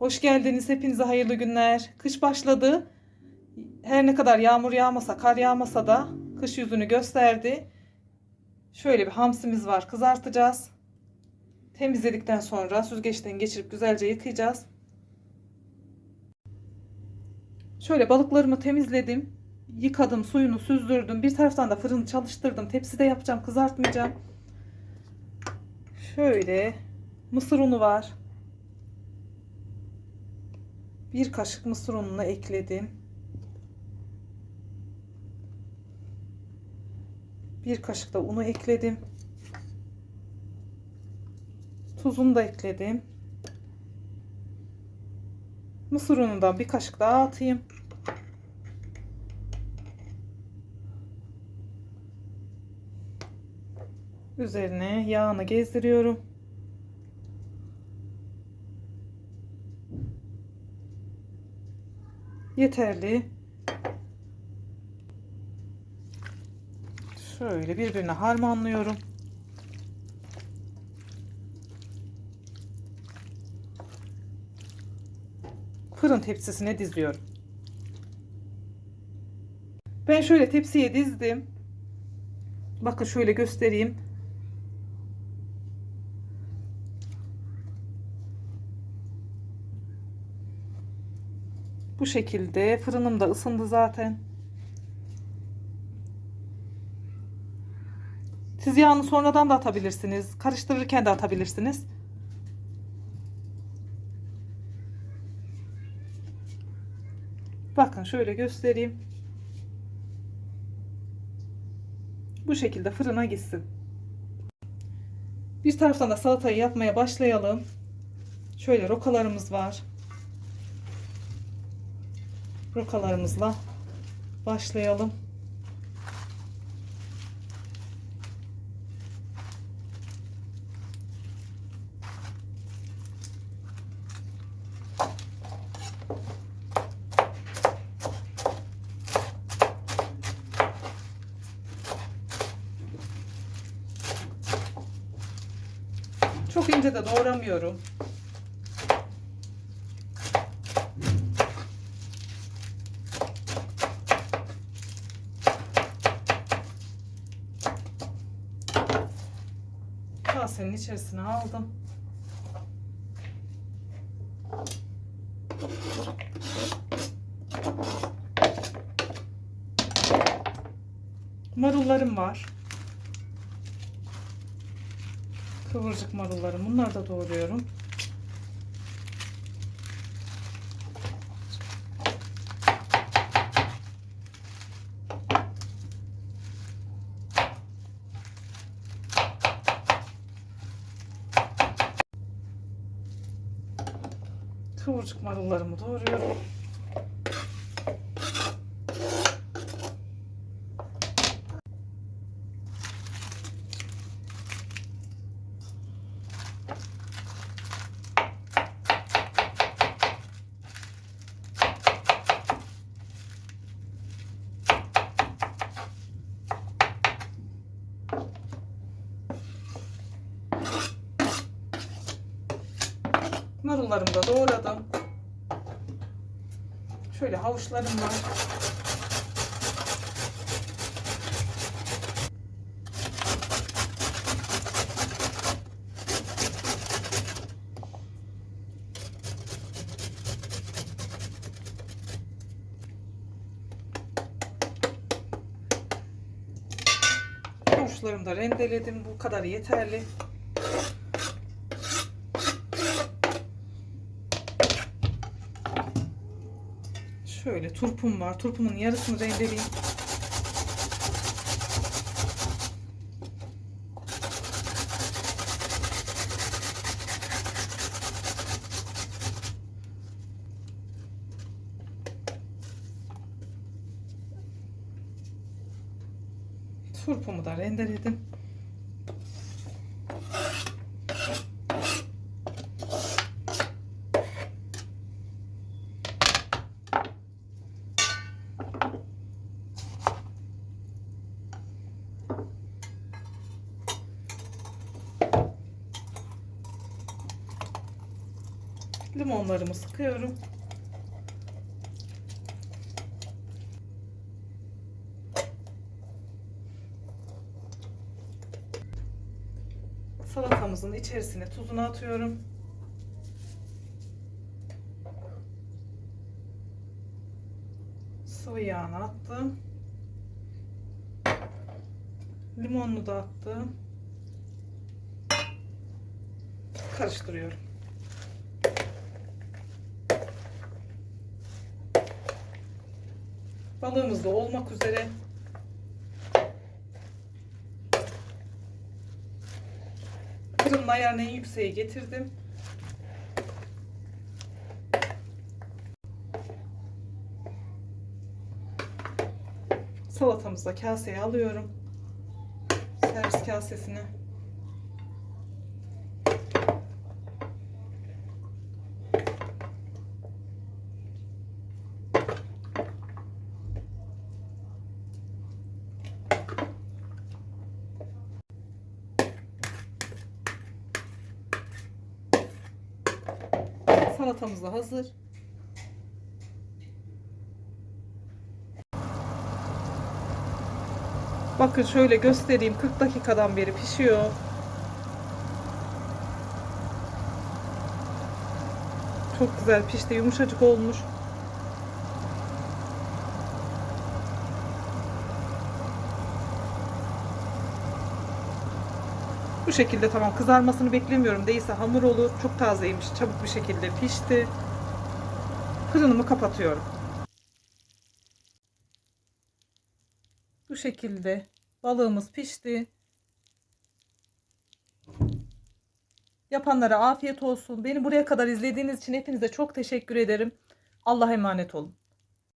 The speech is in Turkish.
Hoş geldiniz. Hepinize hayırlı günler. Kış başladı. Her ne kadar yağmur yağmasa, kar yağmasa da kış yüzünü gösterdi. Şöyle bir hamsimiz var. Kızartacağız. Temizledikten sonra süzgeçten geçirip güzelce yıkayacağız. Şöyle balıklarımı temizledim. Yıkadım, suyunu süzdürdüm. Bir taraftan da fırını çalıştırdım. Tepside yapacağım, kızartmayacağım. Şöyle mısır unu var. Bir kaşık mısır ununu ekledim. Bir kaşık da unu ekledim. Tuzunu da ekledim. Mısır unundan bir kaşık daha atayım. Üzerine yağını gezdiriyorum. Yeterli. Şöyle birbirine harmanlıyorum. Fırın tepsisine diziyorum. Ben şöyle tepsiye dizdim. Bakın şöyle göstereyim. Bu şekilde fırınım da ısındı zaten. Siz yağını sonradan da atabilirsiniz. Karıştırırken de atabilirsiniz. Bakın şöyle göstereyim. Bu şekilde fırına gitsin. Bir taraftan da salatayı yapmaya başlayalım. Şöyle rokalarımız var. Rokalarımızla başlayalım. Çok ince de doğramıyorum. Kasenin içerisine aldım. Marullarım var. Kıvırcık marullarım. Bunları da doğruyorum. Kıvırcık marullarımı doğruyorum. Marullarımı da doğradım. Şöyle havuçlarım var. Havuçlarımı da rendeledim. Bu kadar yeterli. Şöyle turpum var. Turpumun yarısını rendeleyeyim. Turpumu da rendeledim. Limonlarımı sıkıyorum. Salatamızın içerisine tuzunu atıyorum. Sıvı yağını attım. Limonlu da attım. Karıştırıyorum. Balığımız da olmak üzere. Fırının ayarını en yükseğe getirdim. Salatamızı da kaseye alıyorum. Servis kasesine. Salatamız da hazır. Bakın şöyle göstereyim. 40 dakikadan beri pişiyor. Çok güzel pişti. Yumuşacık olmuş. Bu şekilde tamam. Kızarmasını beklemiyorum. Değilse hamur olur. Çok tazeymiş. Çabuk bir şekilde pişti. Fırınımı kapatıyorum. Bu şekilde balığımız pişti. Yapanlara afiyet olsun. Beni buraya kadar izlediğiniz için hepinize çok teşekkür ederim. Allah'a emanet olun.